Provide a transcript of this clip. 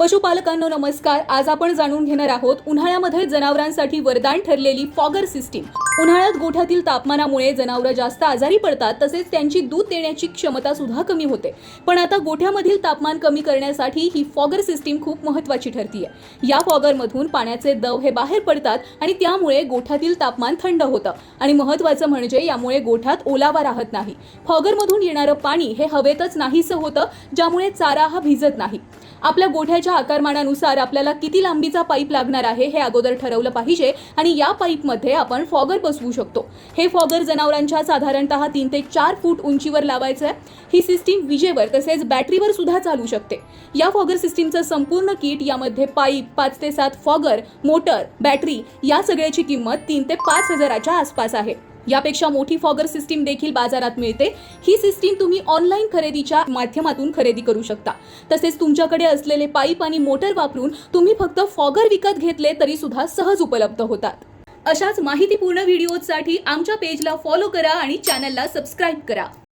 पशुपालकांनो नमस्कार. आज आपण जाणून घेणार आहोत उन्हाळ्यामध्ये जनावरांसाठी वरदान ठरलेली फॉगर सिस्टीम. उन्हाळ्यात गोठ्यातील तापमानामुळे जनावरं जास्त आजारी पडतात तसेच त्यांची दूध देण्याची क्षमता सुद्धा कमी होते. पण आता गोठ्यामधील तापमान कमी करण्यासाठी ही फॉगर सिस्टीम खूप महत्वाची ठरतीये. या फॉगरमधून पाण्याचे दव हे बाहेर पडतात आणि त्यामुळे गोठ्यातील तापमान थंड होतं. आणि महत्वाचं म्हणजे यामुळे गोठ्यात ओलावा राहत नाही. फॉगरमधून येणारं पाणी हे हवेतच नाहीसं होतं ज्यामुळे चारा हा भिजत नाही. आपल्या गोठ्याच्या आकारमानानुसार आपल्याला किती लांबीचा पाईप लागणार आहे हे अगोदर ठरवलं पाहिजे आणि या पाईपमध्ये आपण फॉगर बसवू शकतो. हे फॉगर जनावरांच्या साधारणतः तीन ते चार फूट उंचीवर लावायचं आहे ही सिस्टीम विजेवर तसेच बॅटरीवर सुद्धा चालू शकते. या फॉगर सिस्टीमचं संपूर्ण किट यामध्ये पाईप पाच ते सात फॉगर मोटर बॅटरी या सगळ्याची किंमत तीन ते पाच हजाराच्या आसपास आहे. यापेक्षा मोठी फॉगर सिस्टीम देखील बाजारात मिळते. ही सिस्टीम तुम्ही ऑनलाईन खरेदीच्या माध्यमातून खरेदी करू शकता. तसेच तुमच्याकडे असलेले पाईप आणि मोटर वापरून तुम्ही फक्त फॉगर विकत घेतले तरी सुद्धा सहज उपलब्ध होतात. अशाच माहितीपूर्ण व्हिडिओजसाठी आमच्या पेजला फॉलो करा आणि चॅनलला सबस्क्राईब करा.